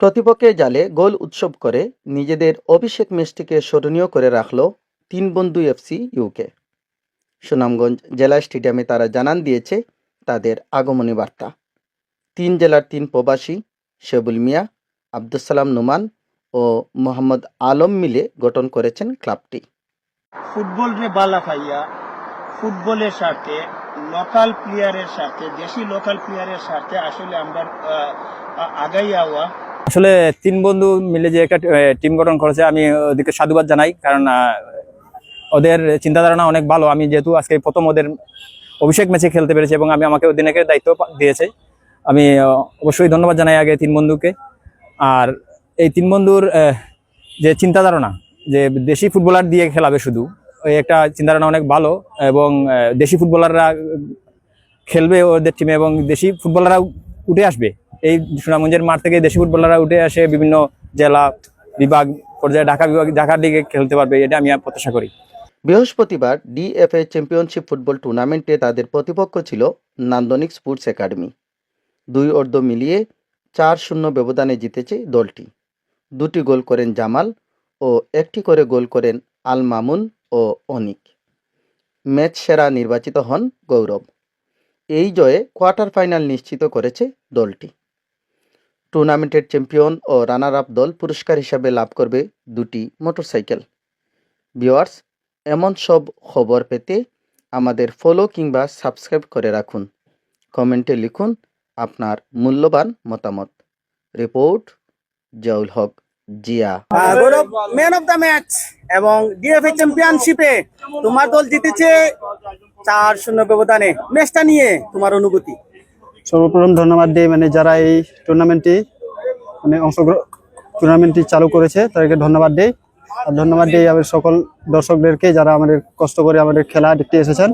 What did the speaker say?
প্রতিপক্ষের জালে গোল উৎসব করে নিজেদের অভিষেক ম্যাচটিকে স্মরণীয় করে রাখল তিন বন্ধু এফসি ইউকে। সুনামগঞ্জ জেলা স্টেডিয়ামে তারা জানান দিয়েছে তাদের আগমনী বার্তা। তিন জেলার তিন প্রবাসী, শেবুল মিয়া আব্দুল সালাম নুমান ও মোহাম্মদ আলম মিলে গঠন করেছেন ক্লাবটি। ফুটবল রে বালা পাইয়া ফুটবলের সাথে লোকাল প্লেয়ারের সাথে, দেশি লোকাল প্লেয়ারের সাথে আসলে আমরা আগাই আওয়া। আসলে তিন বন্ধু মিলে যে একটা টিম গঠন করেছে, আমি ওদেরকে সাধুবাদ জানাই, কারণ ওদের চিন্তাধারণা অনেক ভালো। আমি যেহেতু আজকে প্রথম ওদের অভিষেক ম্যাচে খেলতে পেরেছি এবং আমি আমাকে অধিনায়কের দায়িত্ব দিয়েছে। আমি অবশ্যই ধন্যবাদ জানাই আগে তিন বন্ধুকে। আর এই তিন বন্ধুর যে চিন্তাধারণা, যে দেশি ফুটবলার দিয়ে খেলাবে শুধু ওই একটা চিন্তাধারণা অনেক ভালো এবং দেশি ফুটবলাররা খেলবে ওদের টিমে এবং দেশি ফুটবলাররা উঠে আসবে। এই সুনামগঞ্জের মাঠ থেকে দেশি ফুটবলাররা উঠে আসে বিভিন্ন জেলা বিভাগ, পর্যায়ে ঢাকা বিভাগ, ঢাকার দিকে খেলতে পারবে, এটা আমি প্রত্যাশা করি। বৃহস্পতিবার ডিএফএ চ্যাম্পিয়নশিপ ফুটবল টুর্নামেন্টে তাদের প্রতিপক্ষ ছিল নান্দনিক স্পোর্টস একাডেমি। দুই অর্ধ মিলিয়ে চার শূন্য ব্যবধানে জিতেছে দলটি। দুটি গোল করেন জামাল ও একটি করে গোল করেন আল মামুন ও অনিক। ম্যাচ সেরা নির্বাচিত হন গৌরব। এই জয়ে কোয়ার্টার ফাইনাল নিশ্চিত করেছে দলটি। টুর্নামেন্টের চ্যাম্পিয়ন ও রানার আপ দল পুরস্কার হিসাবে লাভ করবে দুটি মোটরসাইকেল। ভিওয়ার্স এমন সব খবর পেতে আমাদের ফলো কিংবা সাবস্ক্রাইব করে রাখুন। কমেন্টে লিখুন আপনার মূল্যবান মতামত। Report Jaul Haque, Zia. Gourab man of the match এবং ডিএফএ চ্যাম্পিয়নশিপে তোমার দল জিতেছে চার শূন্য ব্যবধানে। ম্যাচটা নিয়ে তোমার অনুভূতি? সর্বপ্রথম ধন্যবাদ দিই মানে যারা এই টুর্নামেন্টটি মানে অংশগ্রহণ টুর্নামেন্টটি চালু করেছে, তাদেরকে ধন্যবাদ দিই। আর ধন্যবাদ দিই আমাদের সকল দর্শকদেরকে যারা আমাদের কষ্ট করে আমাদের খেলা দেখতে এসেছেন।